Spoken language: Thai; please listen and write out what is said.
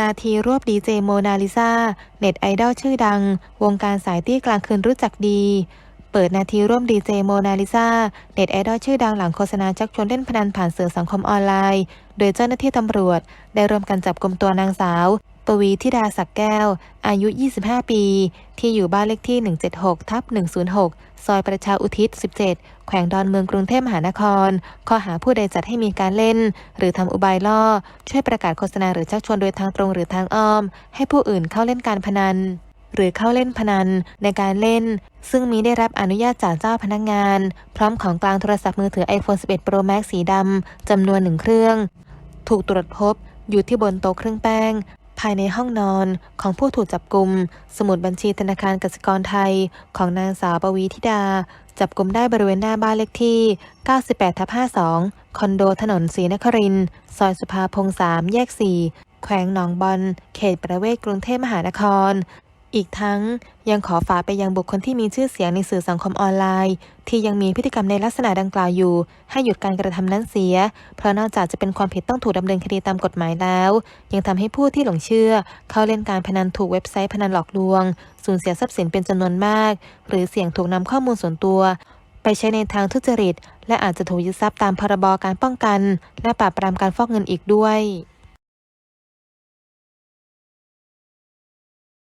นาทีรวบดีเจโมนาลิซาเน็ตไอดอลชื่อดัง วงการสายตี้กลางคืนรู้จักดี เปิดนาทีร่วมดีเจโมนาลิซาเน็ตไอดอลชื่อดังหลังโฆษณาชักชวนเล่นพนันผ่านสื่อสังคมออนไลน์ โดยเจ้าหน้าที่ตำรวจ ได้ร่วมกันจับกลุ่มตัวนางสาว ปวีธิดาศักดิ์แก้ว อายุ 25 ปี ที่อยู่บ้านเลขที่ 176 ทับ 106 ซอยประชาอุทิศ 17 แขวงดอนเมืองกรุงเทพมหานคร ข้อหาผู้ใดจัดให้มีการเล่น หรือทำอุบายล่อ ช่วยประกาศโฆษณาหรือชักชวนโดยทางตรงหรือทางอ้อม ให้ผู้อื่นเข้าเล่นการพนัน หรือเข้าเล่นพนันในการเล่น ซึ่งมีได้รับอนุญาตจากเจ้าพนักงาน พร้อมของกลางโทรศัพท์มือถือ iPhone 11 Pro Max สีดำจำนวนหนึ่งเครื่อง ถูกตรวจพบอยู่ที่บนโต๊ะเครื่องแป้งายในห้องนอนของผู้ถูกจับกลุ่มสมุดบัญชีธนาคารกสิกรไทย ของนางสาวปวีธิดา จับกลุ่มได้บริเวณหน้าบ้านเลขที่ 98ทับ52 คอนโดถนนศรีนคริน ซอยสุภาพงษ์3แยก 4 แขวงหนองบอน เขตประเวศกรุงเทพมหานคร อีกทั้งยังขอฝากไปยังบุคคลที่มีชื่อเสียงในสื่อสังคมออนไลน์ ที่ยังมีพฤติกรรมในลักษณะดังกล่าวอยู่ ให้หยุดการกระทำนั้นเสีย เพราะนอกจากจะเป็นความผิดต้องถูกดำเนินคดีตามกฎหมายแล้ว ยังทำให้ผู้ที่หลงเชื่อ เข้าเล่นการพนันถูกเว็บไซต์พนันหลอกลวง สูญเสียทรัพย์สินเป็นจำนวนมาก หรือเสี่ยงถูกนำข้อมูลส่วนตัว ไปใช้ในทางทุจริต และอาจจะถูกยึดทรัพย์ตามพรบการป้องกัน และปราบปรามการฟอกเงินอีกด้วย